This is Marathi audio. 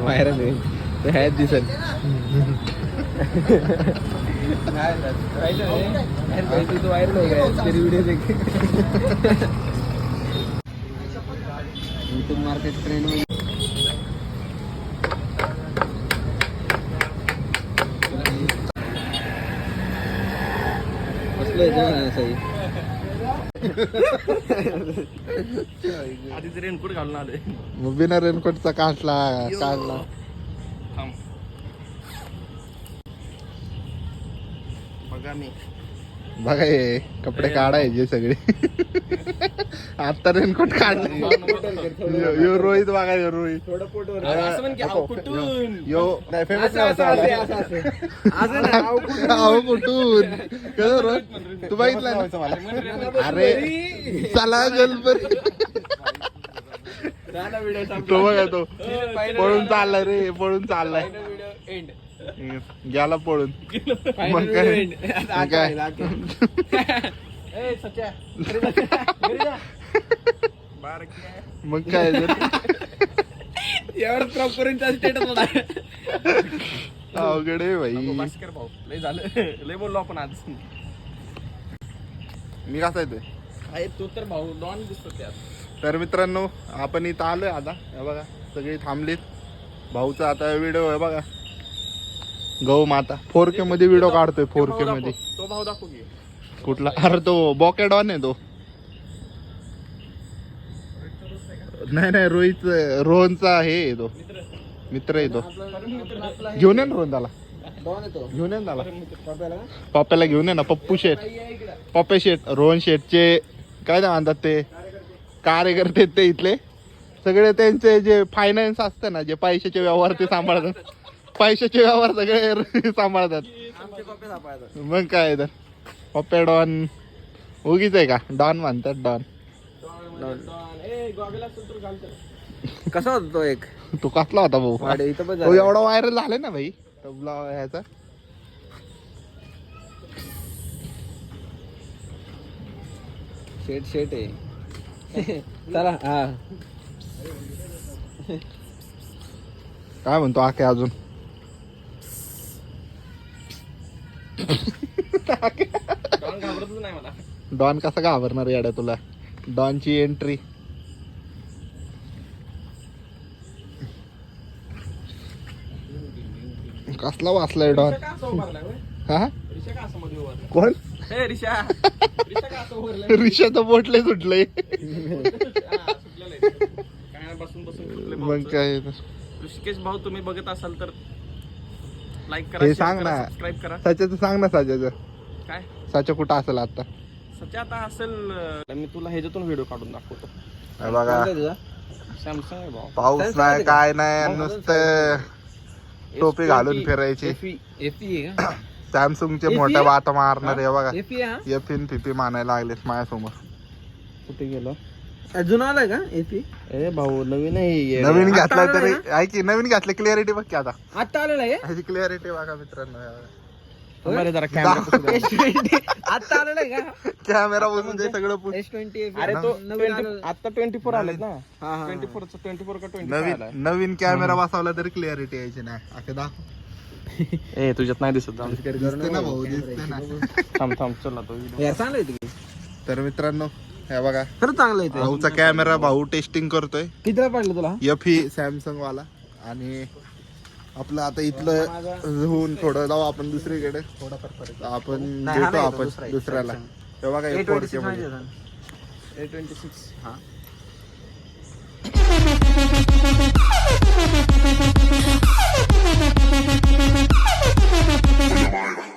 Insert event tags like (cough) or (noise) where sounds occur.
व्हायरल आहे. ते ह्याच दिसत. व्हायरल हो गया तेरी वीडियो देख यूट्यूब मार्केट ट्रेंड में जेवण सही आधी रेनकोट घालून आले मग बिना रेनकोटचा काढला काढला बघा मी. बघा हे कपडे काढायचे सगळे. आता रेनकोट काढले. यो यो रोहित बघा यो रोहित. असं म्हण की अहो, कुठून? यो नाही (laughs) फेमस अहो कुठून? कसं रोहित? तू बघितला ना? अरे चला गलबरी तो बघा तो. पळून चाललाय रे पळून चाललाय. गेला पळून. मग काय? मग काय? मग काय? तर. यावर क्रॉप करून स्टेटस अवघड आहे भाई भास्कर भाऊ लय झालं. लय बोललो आपण आज. मी कसा येतोय? तू तर भाऊ डॉन दिसतो त्यात. तर मित्रांनो आपण इथं आलोय आता. हे बघा सगळी थांबलीत. भाऊचा आता व्हिडिओ आहे बघा. गौ माता. फोर के मध्ये व्हिडिओ काढतोय फोर के मध्ये दाखव, तो भाऊ दाखव की. कुठला? अरे तो बॉकेट ऑन आहे तो. नाही नाही रोहित रोहनचा हे आहे तो. मित्र आहे तो. घेऊन ये ना रोहन त्याला घेऊन ये ना त्याला पप्प्याला घेऊन ये ना पप्पू शेठ. पप्पे शेठ रोहन शेठचे काय ते म्हणतात ते? कार्यकर्ते ते इथले. सगळे त्यांचे जे फायनान्स असतं ना जे पैशाचे व्यवहार ते सांभाळतात. पैशाचे व्यवहार सगळे (laughs) सांभाळतात. मग काय तर. पप्पे डॉन. उगीच आहे का? डॉन म्हणतात डॉन. कसा होता तो एक? तू कसला होता भाऊ? एवढा व्हायरल झालाय ना भाई. तबला ह्याचा. शेट शेट आहे. चला हा. काय म्हणतो आके अजून? घाबरतच नाही मला डॉन कसा घाबरणार याड्या तुला डॉनची एंट्री कसला वाचलाय डॉन? हा? कोण उभारलाय? रिक्षाचं बोटले सुटले मग. काय ऋषिकेश भाऊ तुम्ही बघत असाल तर लाईक करा सांग ना. सबस्क्राईब करा साच्याचं सांग ना साच्याचं काय? साच्या कुठं असेल आता? सध्या आता असेल मी तुला ह्याच्यातून व्हिडिओ काढून दाखवतो. हे बघा. सॅमसंग आहे भाऊ. पाऊस नाही काय नाही नुसतं टोपी घालून फिरायची. एफी आहे का? सॅमसंगचे? मोठ्या बाता मारणार हे बघा. एफी हा? एफिन फिफी मानायला लागलेत माझ्यासमोर. कुठे गेलो? अजून आलाय का एफी ए भाऊ नवीन आहे नवीन घातलं तरी? ऐक की नवीन घातलं क्लिअरिटी बघ की आता. आता आलेला आहे? ह्याची क्लिअरिटी बघा मित्रांनो. बरं जरा कॅमेरा आता आलेला आहे का? कॅमेरा बघून ते सगळं पुस- एस ट्वेंटी अरे तो नवीन 20 आलं. आता ट्वेंटी फोर आलेत ना? हा हा ट्वेंटी फोर ट्वेंटी फोर का ट्वेंटी नवीन नवीन कॅमेरा बसवला तरी क्लिअरिटी यायची नाही. अखे दाखव. (laughs) ए तुझ्यात नाही दिसत जाऊ दे. दिसते ना भाऊ दिसते ना. (laughs) थांब थांब चल तो व्हिडिओ यार चांगलं आहे ते. तर मित्रांनो हे बघा. खरंच चांगलं आहे ते. भाऊचा कॅमेरा भाऊ टेस्टिंग करतोय. कितीला पडलं तुला? एफ ही सॅमसंग वाला. आणि आपलं आता इथलं होऊन थोडं जाऊ आपण दुसरीकडे. आपण देतो आपण दुसऱ्याला. तेव्हा काय फोर के सिक्स हा Oh, my God.